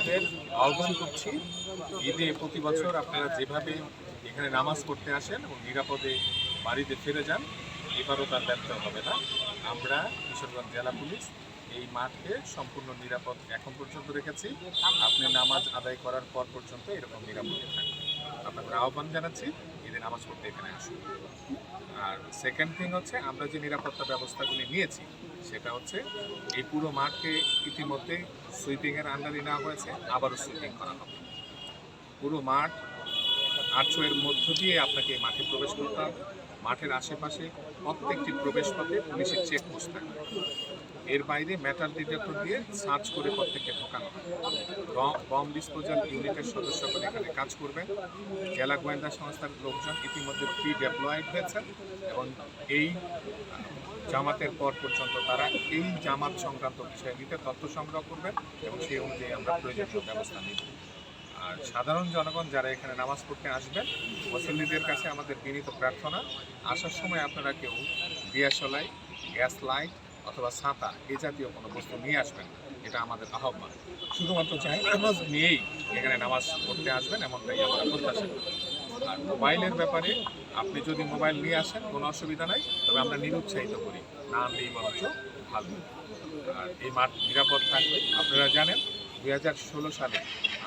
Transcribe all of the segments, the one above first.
মুসল্লিদের আহ্বান করছি। ঈদে প্রতি বছর আপনারা যেভাবে এখানে নামাজ পড়তে আসেন এবং নিরাপদে বাড়িতে ফিরে যান, এবারও তার ব্যর্থ হবে না। আমরা কিশোরগঞ্জ জেলা পুলিশ এই মাঠকে সম্পূর্ণ নিরাপদ এখন পর্যন্ত রেখেছি। আপনি নামাজ আদায় করার পর পর্যন্ত এরকম নিরাপদে থাকবেন। আপনাদের আহ্বান জানাচ্ছি ঈদে নামাজ পড়তে এখানে আসুন। আর সেকেন্ড থিং হচ্ছে, আমরা যে নিরাপত্তা ব্যবস্থাগুলি নিয়েছি, সেটা হচ্ছে এই পুরো মাঠকে ইতিমধ্যে সুইপিংয়ের আন্ডারে নেওয়া হয়েছে, আবারও সুইপিং করা হবে। পুরো মাঠ আটশো এর মধ্য দিয়ে আপনাকে মাঠে প্রবেশ করতে হবে। মাঠের আশেপাশে প্রত্যেকটি প্রবেশ পথে পুলিশের চেকপোস্ট থাকবে। এর বাইরে মেটাল ডিটেক্টর দিয়ে সার্চ করে প্রত্যেককে ঢোকানো বম ডিসপোজাল ইউনিটের সদস্যগণ এখানে কাজ করবেন জেলা গোয়েন্দা সংস্থার লোকজন ইতিমধ্যে প্রি ডেপ্লয়েড হয়েছেন এবং এই জামাতের পর পর্যন্ত তারা এই জামাত সংক্রান্ত বিষয় নিতে তথ্য সংগ্রহ করবেন এবং সেই অনুযায়ী আমরা প্রয়োজনীয় ব্যবস্থা নিব। আর সাধারণ জনগণ যারা এখানে নামাজ পড়তে আসবেন মুসল্লিদের কাছে আমাদের বিনীত প্রার্থনা, আসার সময় আপনারা কেউ দিয়াশলাই গ্যাস লাইট অথবা ছাতা এই জাতীয় কোনো বস্তু নিয়ে আসবেন, এটা আমাদের আহ্বান। শুধুমাত্র নামাজ নিয়েই এখানে নামাজ পড়তে আসবেন, এমনটাই আমরা প্রত্যাশা আর মোবাইলের ব্যাপারে আপনি যদি মোবাইল নিয়ে আসেন, কোনো অসুবিধা নাই, তবে আমরা নিরুৎসাহিত করি। না আনলেই বরঞ্চ ভালো। আর এই মাঠ নিরাপদ থাকবে। আপনারা জানেন, দুই হাজার ষোলো সালে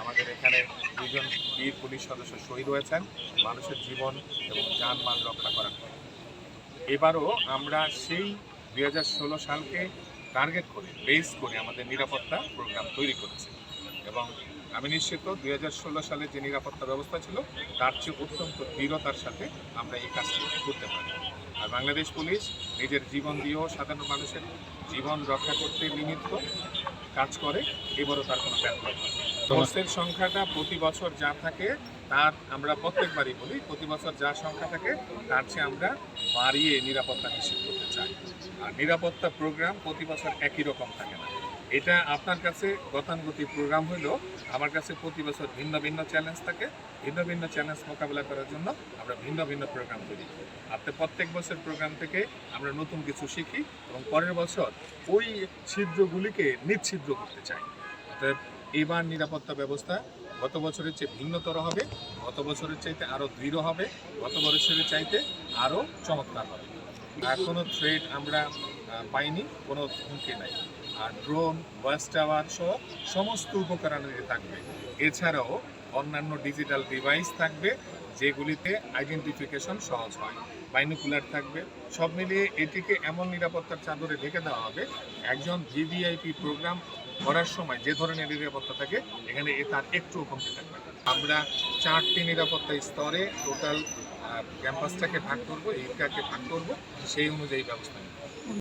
আমাদের এখানে দুজন বীর পুলিশ সদস্য শহীদ হয়েছেন, মানুষের জীবন এবং যানমাল রক্ষা করার। এবারও আমরা সেই দুই হাজার ষোলো সালকে টার্গেট করে বেস করে আমাদের নিরাপত্তা প্রোগ্রাম তৈরি করেছে। এবং আমি নিশ্চিত দুই হাজার ষোলো সালে যে নিরাপত্তা ব্যবস্থা ছিল তার চেয়ে অত্যন্ত দৃঢ়তার সাথে আমরা এই কাজটি করতে পারি। আর বাংলাদেশ পুলিশ নিজের জীবন দিয়েও সাধারণ মানুষের জীবন রক্ষা করতে নিমিত্ত কাজ করে এবারও তার কোনো হয় সংখ্যাটা প্রতি বছর যা থাকে তার আমরা প্রত্যেকবারই বলি, প্রতি বছর যা সংখ্যা থাকে তার চেয়ে আমরা বাড়িয়ে নিরাপত্তা নিশ্চিত করতে চাই। আর নিরাপত্তা প্রোগ্রাম প্রতি বছর একই রকম থাকে না। এটা আপনার কাছে গতানুগতিক প্রোগ্রাম হইলেও আমার কাছে প্রতি বছর ভিন্ন ভিন্ন চ্যালেঞ্জ থাকে। ভিন্ন ভিন্ন চ্যালেঞ্জ মোকাবেলা করার জন্য আমরা ভিন্ন ভিন্ন প্রোগ্রাম তৈরি করি। আপনি প্রত্যেক বছর প্রোগ্রাম থেকে আমরা নতুন কিছু শিখি এবং পরের বছর ওই ছিদ্রগুলিকে নিচ্ছিদ্র করতে চাই। অতএব এবার নিরাপত্তা ব্যবস্থা গত বছরের চেয়ে ভিন্নতর হবে, গত বছরের চাইতে আরও দৃঢ় হবে, গত বছরের চাইতে আরও চমৎকার হবে। আর কোনো থ্রেড আমরা পাইনি, কোনো হুমকি নাই। আর ড্রোন ভয়েস টাওয়ার সহ সমস্ত উপকরণের থাকবে। এছাড়াও অন্যান্য ডিজিটাল ডিভাইস থাকবে, যেগুলিতে আইডেন্টিফিকেশন সহজ হয়। বাইনোকুলার থাকবে। সব মিলিয়ে এটিকে এমন নিরাপত্তার চাদরে ঢেকে দেওয়া হবে, একজন ভিভিআইপি প্রোগ্রাম করার সময় যে ধরনের নিরাপত্তা থাকে, এখানে এ তার একটু কমতে থাকবে আমরা চারটি নিরাপত্তা স্তরে টোটাল ক্যাম্পাসটাকে ভাগ করব ঈদগাহকে ভাগ করব, সেই অনুযায়ী ব্যবস্থা